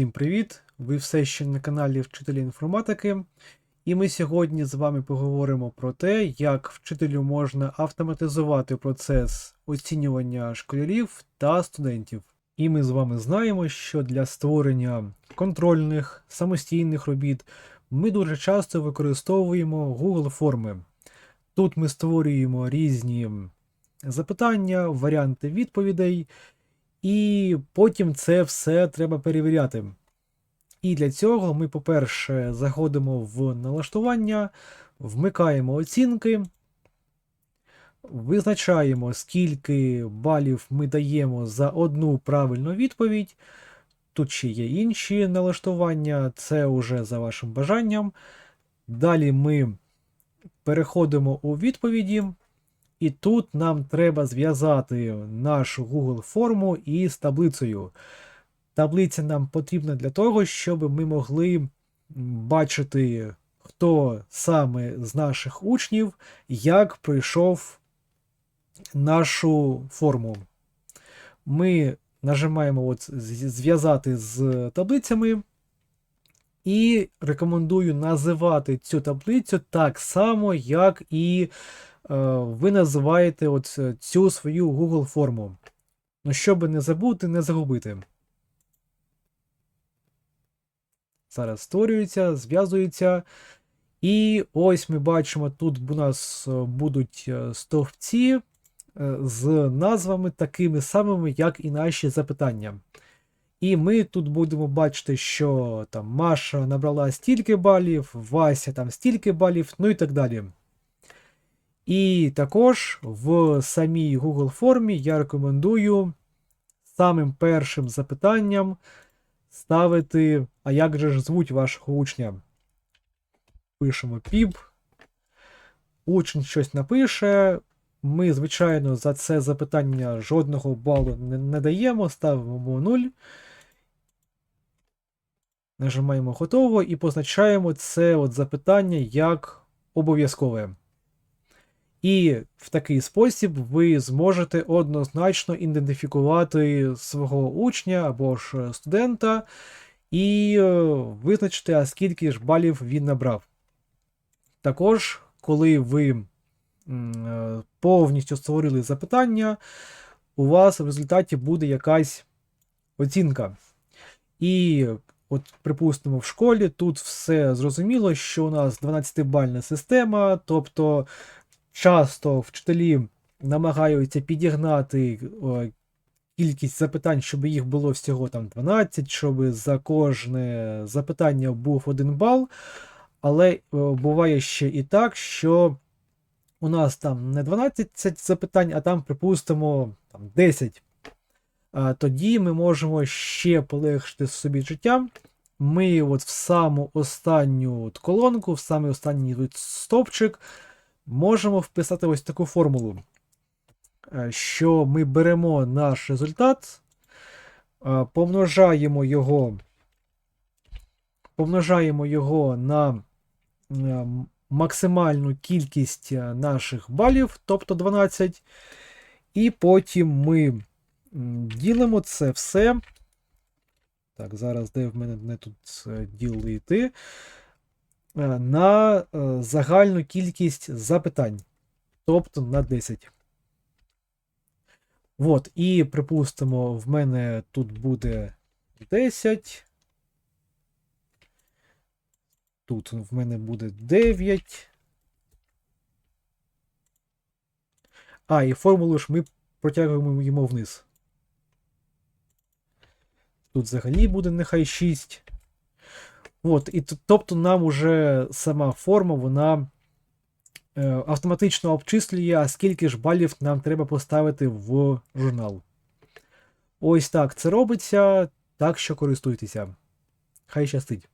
Всім привіт! Ви все ще на каналі Вчителі інформатики. І ми сьогодні з вами поговоримо про те, як вчителю можна автоматизувати процес оцінювання школярів та студентів. І ми з вами знаємо, що для створення контрольних самостійних робіт ми дуже часто використовуємо Google форми. Тут ми створюємо різні запитання, варіанти відповідей. І потім це все треба перевіряти. І для цього ми, по-перше, заходимо в налаштування, вмикаємо оцінки, визначаємо, скільки балів ми даємо за одну правильну відповідь. Тут ще є інші налаштування, це вже за вашим бажанням. Далі ми переходимо у відповіді. І тут нам треба зв'язати нашу Google форму із таблицею. Таблиця нам потрібна для того, щоб ми могли бачити, хто саме з наших учнів як пройшов нашу форму. Ми нажимаємо от зв'язати з таблицями. І рекомендую називати цю таблицю так само, як і ви називаєте от цю свою Google форму. Ну, щоб не забути, не загубити. Зараз створюється, зв'язується. І ось ми бачимо, тут у нас будуть стовпці з назвами такими самими, як і наші запитання. І ми тут будемо бачити, що там Маша набрала стільки балів, Вася там стільки балів, ну і так далі. І також в самій Google формі я рекомендую самим першим запитанням ставити, а як же ж звуть вашого учня? Пишемо піп. Учень щось напише. Ми, звичайно, за це запитання жодного балу не, не даємо, ставимо 0. Нажимаємо готово і позначаємо це от запитання як обов'язкове. І в такий спосіб ви зможете однозначно ідентифікувати свого учня або ж студента і е, визначити, а скільки ж балів він набрав. Також, коли ви е, повністю створили запитання, у вас в результаті буде якась оцінка. І, от, припустимо, в школі тут все зрозуміло, що у нас 12-бальна система, тобто часто вчителі намагаються підігнати о, кількість запитань, щоб їх було всього там 12, щоб за кожне запитання був один бал. Але о, буває ще і так, що у нас там не 12 запитань, а там, припустимо, там 10. А Тоді ми можемо ще полегшити собі життя. Ми от в саму останню колонку, в самий останній стовпчик можемо вписати ось таку формулу, е, що ми беремо наш результат, е, помножаємо його, помножаємо його на е, максимальну кількість наших балів, тобто 12, і потім ми ділимо це все. Так, зараз де в мене не тут ділити. Е, на е, загальну кількість запитань, тобто на 10. От, і припустимо, в мене тут буде 10. Тут в мене буде 9. А, і формулу ж ми протягуємо йому вниз. Тут взагалі буде нехай 6. От, і Тобто нам уже сама форма вона е, автоматично обчислює, а скільки ж балів нам треба поставити в журнал. Ось так це робиться, так що користуйтеся. Хай щастить.